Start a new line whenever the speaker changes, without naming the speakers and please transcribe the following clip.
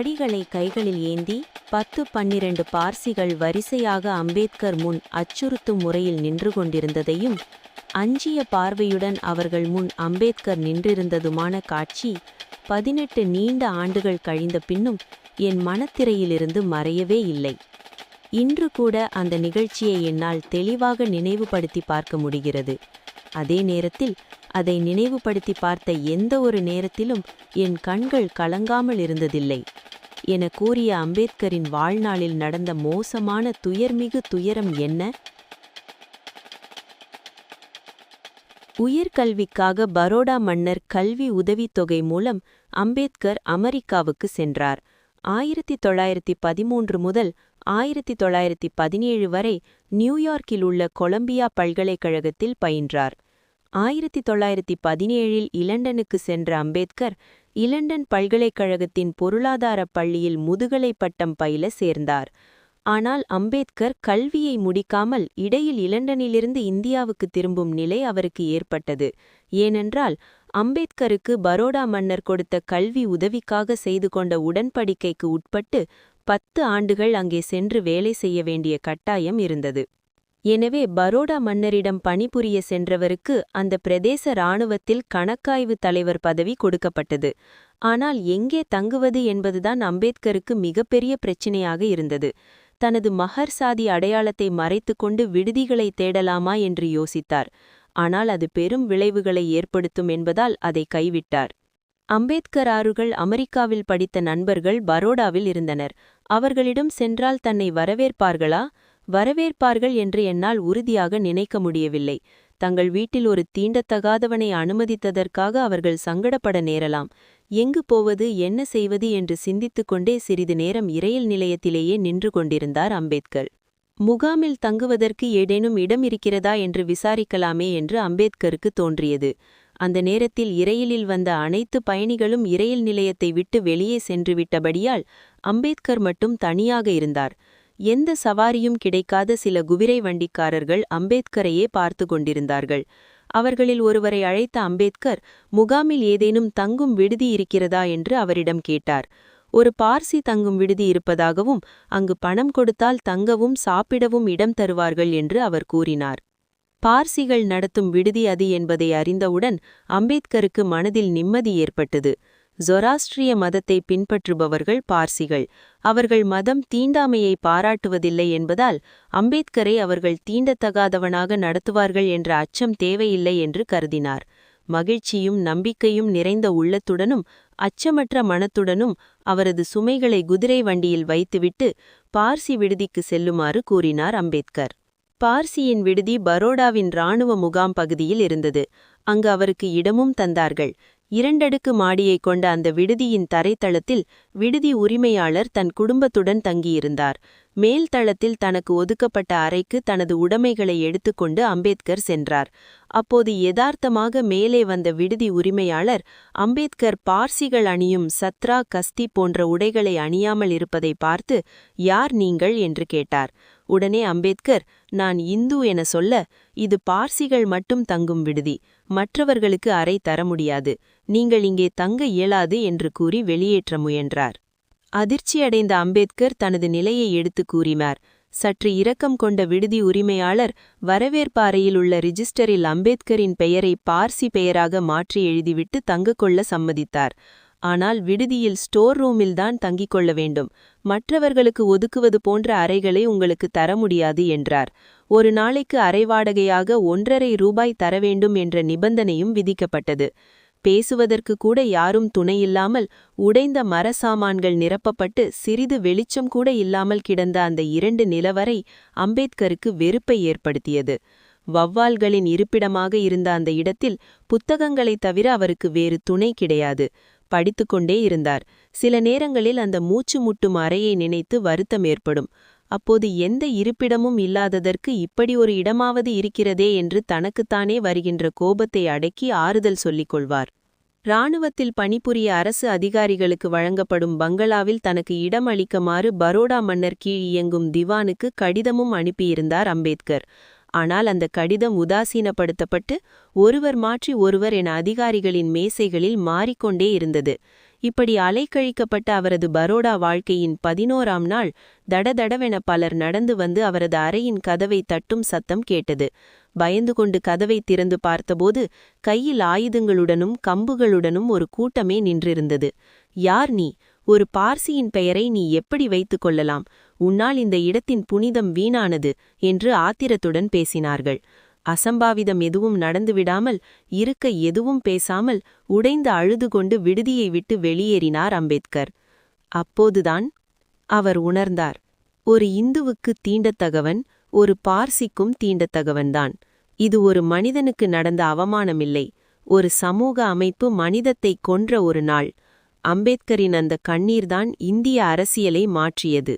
தடிகளை கைகளில் ஏந்தி பத்து பன்னிரண்டு பார்சிகள் வரிசையாக அம்பேத்கர் முன் அச்சுறுத்தும் முறையில் நின்று கொண்டிருந்ததையும் அஞ்சிய பார்வையுடன் அவர்கள் முன் அம்பேத்கர் நின்றிருந்ததுமான காட்சி பதினெட்டு நீண்ட ஆண்டுகள் கழிந்த பின்னும் என் மனத்திரையிலிருந்து மறையவே இல்லை. இன்று கூட அந்த நிகழ்ச்சியை என்னால் தெளிவாக நினைவுபடுத்தி பார்க்க முடிகிறது. அதே நேரத்தில் அதை நினைவுபடுத்தி பார்த்த எந்த ஒரு நேரத்திலும் என் கண்கள் கலங்காமல் இருந்ததில்லை. என கூறிய அம்பேத்கரின் வாழ்நாளில் நடந்த மோசமான துயர்மிகு துயரம் என்ன? உயர்கல்விக்காக பரோடா மன்னர் கல்வி உதவித்தொகை மூலம் அம்பேத்கர் அமெரிக்காவுக்கு சென்றார். ஆயிரத்தி தொள்ளாயிரத்தி பதிமூன்று முதல் ஆயிரத்தி தொள்ளாயிரத்தி பதினேழு வரை நியூயார்க்கில் உள்ள கொலம்பியா பல்கலைக்கழகத்தில் பயின்றார். ஆயிரத்தி தொள்ளாயிரத்தி பதினேழில் இலண்டனுக்கு சென்ற அம்பேத்கர் இலண்டன் பல்கலைக்கழகத்தின் பொருளாதாரப் பள்ளியில் முதுகலை பட்டம் பயில சேர்ந்தார். ஆனால் அம்பேத்கர் கல்வியை முடிக்காமல் இடையில் இலண்டனிலிருந்து இந்தியாவுக்கு திரும்பும் நிலை அவருக்கு ஏற்பட்டது. ஏனென்றால் அம்பேத்கருக்கு பரோடா மன்னர் கொடுத்த கல்வி உதவிக்காக செய்து கொண்ட உடன்படிக்கைக்கு உட்பட்டு பத்து ஆண்டுகள் அங்கே சென்று வேலை செய்ய வேண்டிய கட்டாயம் இருந்தது. எனவே பரோடா மன்னரிடம் பணிபுரிய சென்றவருக்கு அந்த பிரதேச இராணுவத்தில் கணக்காய்வு தலைவர் பதவி கொடுக்கப்பட்டது. ஆனால் எங்கே தங்குவது என்பதுதான் அம்பேத்கருக்கு மிகப்பெரிய பிரச்சினையாக இருந்தது. தனது மகர் சாதி அடையாளத்தை மறைத்துக்கொண்டு விடுதிகளை தேடலாமா என்று யோசித்தார். ஆனால் அது பெரும் விளைவுகளை ஏற்படுத்தும் என்பதால் அதை கைவிட்டார். அம்பேத்கர் ஆறுகள் அமெரிக்காவில் படித்த நண்பர்கள் பரோடாவில் இருந்தனர். அவர்களிடம் சென்றால் தன்னை வரவேற்பார்களா? வரவேற்பார்கள் என்று என்னால் உறுதியாக நினைக்க முடியவில்லை. தங்கள் வீட்டில் ஒரு தீண்டத்தகாதவனை அனுமதித்ததற்காக அவர்கள் சங்கடப்பட நேரலாம். எங்கு போவது என்ன செய்வது என்று சிந்தித்து கொண்டே சிறிது நேரம் இரயில் நிலையத்திலேயே நின்று கொண்டிருந்தார் அம்பேத்கர். முகாமில் தங்குவதற்கு ஏதேனும் இடம் இருக்கிறதா என்று விசாரிக்கலாமே என்று அம்பேத்கருக்கு தோன்றியது. அந்த நேரத்தில் இரயிலில் வந்த அனைத்து பயணிகளும் இரயில் நிலையத்தை விட்டு வெளியே சென்றுவிட்டபடியால் அம்பேத்கர் மட்டும் தனியாக இருந்தார். எந்த சவாரியும் கிடைக்காத சில குதிரை வண்டிக்காரர்கள் அம்பேத்கரையே பார்த்து கொண்டிருந்தார்கள். அவர்களில் ஒருவரை அழைத்த அம்பேத்கர் முகாமில் ஏதேனும் தங்கும் விடுதி இருக்கிறதா? என்று அவரிடம் கேட்டார். ஒரு பார்சி தங்கும் விடுதி இருப்பதாகவும் அங்கு பணம் கொடுத்தால் தங்கவும் சாப்பிடவும் இடம் தருவார்கள் என்று அவர் கூறினார். பார்சிகள் நடத்தும் விடுதி அது என்பதை அறிந்தவுடன் அம்பேத்கருக்கு மனதில் நிம்மதி ஏற்பட்டது. ஜொராஸ்ட்ரிய மதத்தை பின்பற்றுபவர்கள் பார்சிகள். அவர்கள் மதம் தீண்டாமையை பாராட்டுவதில்லை என்பதால் அம்பேத்கரை அவர்கள் தீண்டத்தகாதவனாக நடத்துவார்கள் என்ற அச்சம் தேவையில்லை என்று கருதினார். மகிழ்ச்சியும் நம்பிக்கையும் நிறைந்த உள்ளத்துடனும் அச்சமற்ற மனத்துடனும் அவரது சுமைகளை குதிரை வண்டியில் வைத்துவிட்டு பார்சி விடுதிக்கு செல்லுமாறு கூறினார் அம்பேத்கர். பார்சியின் விடுதி பரோடாவின் இராணுவ முகாம் பகுதியில் இருந்தது. அங்கு அவருக்கு இடமும் தந்தார்கள். இரண்டடுக்கு மாடியைக் கொண்ட அந்த விடுதியின் தரைத்தளத்தில் விடுதி உரிமையாளர் தன் குடும்பத்துடன் தங்கியிருந்தார். மேல் தளத்தில் தனக்கு ஒதுக்கப்பட்ட அறைக்கு தனது உடைமைகளை எடுத்துக்கொண்டு அம்பேத்கர் சென்றார். அப்போது யதார்த்தமாக மேலே வந்த விடுதி உரிமையாளர் அம்பேத்கர் பார்சிகள் அணியும் சத்ரா கஸ்தி போன்ற உடைகளை அணியாமல் இருப்பதை பார்த்து யார் நீங்கள்? என்று கேட்டார். உடனே அம்பேத்கர் நான் இந்து என சொல்ல இது பார்சிகள் மட்டும் தங்கும் விடுதி. மற்றவர்களுக்கு அறை தர முடியாது. நீங்கள் இங்கே தங்க இயலாது என்று கூறி வெளியேற்ற முயன்றார். அதிர்ச்சியடைந்த அம்பேத்கர் தனது நிலையை எடுத்து கூறினார். சற்று இரக்கம் கொண்ட விடுதி உரிமையாளர் வரவேற்பாறையில் உள்ள ரிஜிஸ்டரில் அம்பேத்கரின் பெயரை பார்சி பெயராக மாற்றி எழுதிவிட்டு தங்கக் கொள்ள சம்மதித்தார். ஆனால் விடுதியில் ஸ்டோர் ரூமில்தான் தங்கிக் கொள்ள வேண்டும். மற்றவர்களுக்கு ஒதுக்குவது போன்ற அறைகளை உங்களுக்கு தர முடியாது என்றார். ஒரு நாளைக்கு அறை வாடகையாக ஒன்றரை ரூபாய் தர வேண்டும் என்ற நிபந்தனையும் விதிக்கப்பட்டது. பேசுவதற்கு கூட யாரும் துணையில்லாமல் உடைந்த மர சாமான்கள் நிரப்பப்பட்டு சிறிது வெளிச்சம் கூட இல்லாமல் கிடந்த அந்த இரண்டு நிலவரை அம்பேத்கருக்கு வெறுப்பை ஏற்படுத்தியது. வவ்வால்களின் இருப்பிடமாக இருந்த அந்த இடத்தில் புத்தகங்களைத் தவிர அவருக்கு வேறு துணை கிடையாது. படித்துக்கொண்டே இருந்தார். சில நேரங்களில் அந்த மூச்சு முட்டும் அறையை நினைத்து வருத்தம் ஏற்படும். அப்போது எந்த இருப்பிடமும் இல்லாததற்கு இப்படி ஒரு இடமாவது இருக்கிறதே என்று தனக்குத்தானே வருகின்ற கோபத்தை அடக்கி ஆறுதல் சொல்லிக் கொள்வார். இராணுவத்தில் பணிபுரிய அரசு அதிகாரிகளுக்கு வழங்கப்படும் பங்களாவில் தனக்கு இடம் அளிக்குமாறு பரோடா மன்னர் கீழ் இயங்கும் திவானுக்கு கடிதமும் அனுப்பியிருந்தார் அம்பேத்கர். ஆனால் அந்த கடிதம் உதாசீனப்படுத்தப்பட்டு ஒருவர் மாற்றி ஒருவர் என அதிகாரிகளின் மேசைகளில் மாறிக்கொண்டே இருந்தது. இப்படி அலைக்கழிக்கப்பட்ட அவரது பரோடா வாழ்க்கையின் பதினோராம் நாள் தடதடவென பலர் நடந்து வந்து அவரது அறையின் கதவை தட்டும் சத்தம் கேட்டது. பயந்து கொண்டு கதவை திறந்து பார்த்தபோது கையில் ஆயுதங்களுடனும் கம்புகளுடனும் ஒரு கூட்டமே நின்றிருந்தது. யார் நீ? ஒரு பார்சியின் பெயரை நீ எப்படி வைத்துக் கொள்ளலாம்? உன்னால் இந்த இடத்தின் புனிதம் வீணானது என்று ஆத்திரத்துடன் பேசினார்கள். அசம்பாவிதம் எதுவும் நடந்துவிடாமல் இருக்க எதுவும் பேசாமல் உடைந்து அழுது கொண்டு விடுதியை விட்டு வெளியேறினார் அம்பேத்கர். அப்போதுதான் அவர் உணர்ந்தார். ஒரு இந்துவுக்கு தீண்டத்தகவன் ஒரு பார்சிக்கும் தீண்டத்தகவன்தான். இது ஒரு மனிதனுக்கு நடந்த அவமானமில்லை. ஒரு சமூக அமைப்பு மனிதத்தை கொன்ற ஒரு நாள். அம்பேத்கரின் அந்த கண்ணீர்தான் இந்திய அரசியலை மாற்றியது.